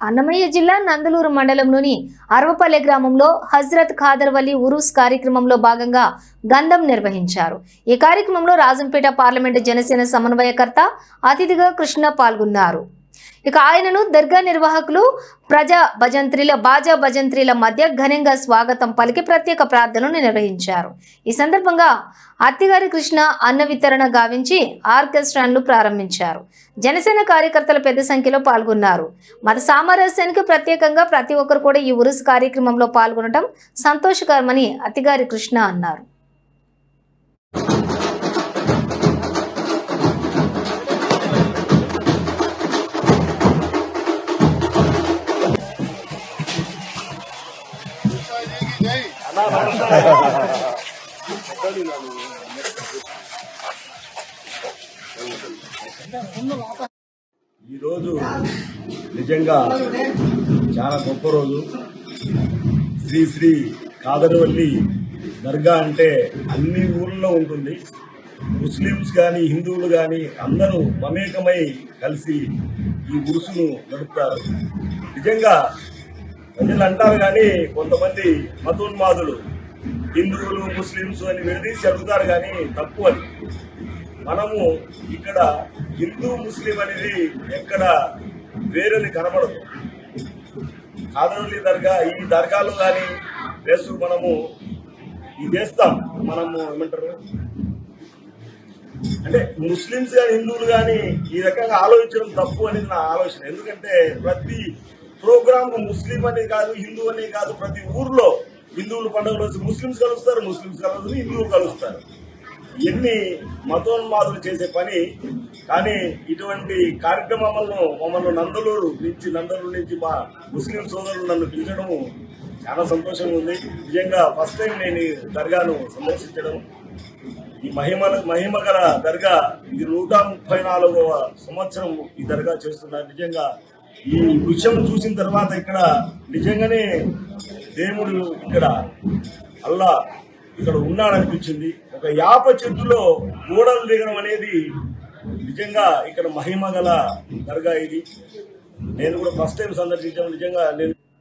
అన్నమయ్య జిల్లా నందలూరు మండలంలోని అరవపల్లె గ్రామంలో హజ్రత్ ఖాదర్వలి ఉరూస్ కార్యక్రమంలో భాగంగా గంధం నిర్వహించారు. ఈ కార్యక్రమంలో రాజంపేట పార్లమెంటు జనసేన సమన్వయకర్త అతిథిగా కృష్ణ పాల్గొన్నారు. ఇక ఆయనను దర్గా నిర్వాహకులు ప్రజా భజంత్రిల బాజా భజంత్రిల మధ్య ఘనంగా స్వాగతం పలికి ప్రత్యేక ప్రార్థనలు నిర్వహించారు. ఈ సందర్భంగా అత్తిగారి కృష్ణ అన్న వితరణ గావించి ఆర్కెస్ట్రాను ప్రారంభించారు. జనసేన కార్యకర్తలు పెద్ద సంఖ్యలో పాల్గొన్నారు. మత సామరస్యానికి ప్రత్యేకంగా ప్రతి ఒక్కరు కూడా ఈ ఉరుసు కార్యక్రమంలో పాల్గొనడం సంతోషకరమని అత్తిగారి కృష్ణ అన్నారు. ఈరోజు నిజంగా చాలా గొప్ప రోజు. శ్రీ శ్రీ కాదరవల్లి దర్గా అంటే అన్ని ఊళ్ళో ఉంటుంది. ముస్లిమ్స్ కానీ హిందువులు కానీ అందరూ మమేకమై కలిసి ఈ ఉరుసును నడుపుతారు. నిజంగా ప్రజలు అంటారు కానీ కొంతమంది మతోన్మాదులు హిందువులు ముస్లిమ్స్ అని విడదీసి అడుగుతారు కానీ తప్పు అని మనము ఇక్కడ హిందూ ముస్లిం అనేది ఎక్కడ వేరేది కనబడదు. కాదరవల్లి దర్గా ఈ దర్గాలు కానీ వేసు మనము ఇది చేస్తాం మనము ఏమంటారు? అంటే ముస్లిమ్స్ కానీ హిందువులు కానీ ఈ రకంగా ఆలోచించడం తప్పు అనేది నా ఆలోచన. ఎందుకంటే ప్రతి ప్రోగ్రామ్ ముస్లిం అనే కాదు హిందూ అనే కాదు ప్రతి ఊర్లో హిందువులు పండుగ రోజు ముస్లిమ్స్ కలుస్తారు ముస్లిమ్స్ కలుస్తారు హిందువులు కలుస్తారు. ఎన్ని మతోన్మాదులు చేసే పని కానీ ఇటువంటి కార్యక్రమాలను మమ్మల్ని నందలూరు నుంచి నందలూరు నుంచి మా ముస్లిం సోదరులు నన్ను పిలిచడం చాలా సంతోషంగా ఉంది. నిజంగా ఫస్ట్ టైం నేను ఈ దర్గాను సందర్శించడం. ఈ మహిమ మహిమ గల దర్గా ఇది నూట ముప్పై నాలుగవ సంవత్సరం ఈ దర్గా చేస్తున్నారు. నిజంగా ఈ దృశ్యం చూసిన తర్వాత ఇక్కడ నిజంగానే దేవుడు ఇక్కడ అల్లా ఇక్కడ ఉన్నాడనిపించింది. ఒక యాప చెట్టులో గోడలు దిగడం అనేది నిజంగా ఇక్కడ మహిమ గల దర్గా ఇది. నేను కూడా ఫస్ట్ టైం సందర్శించాను. నిజంగా నేను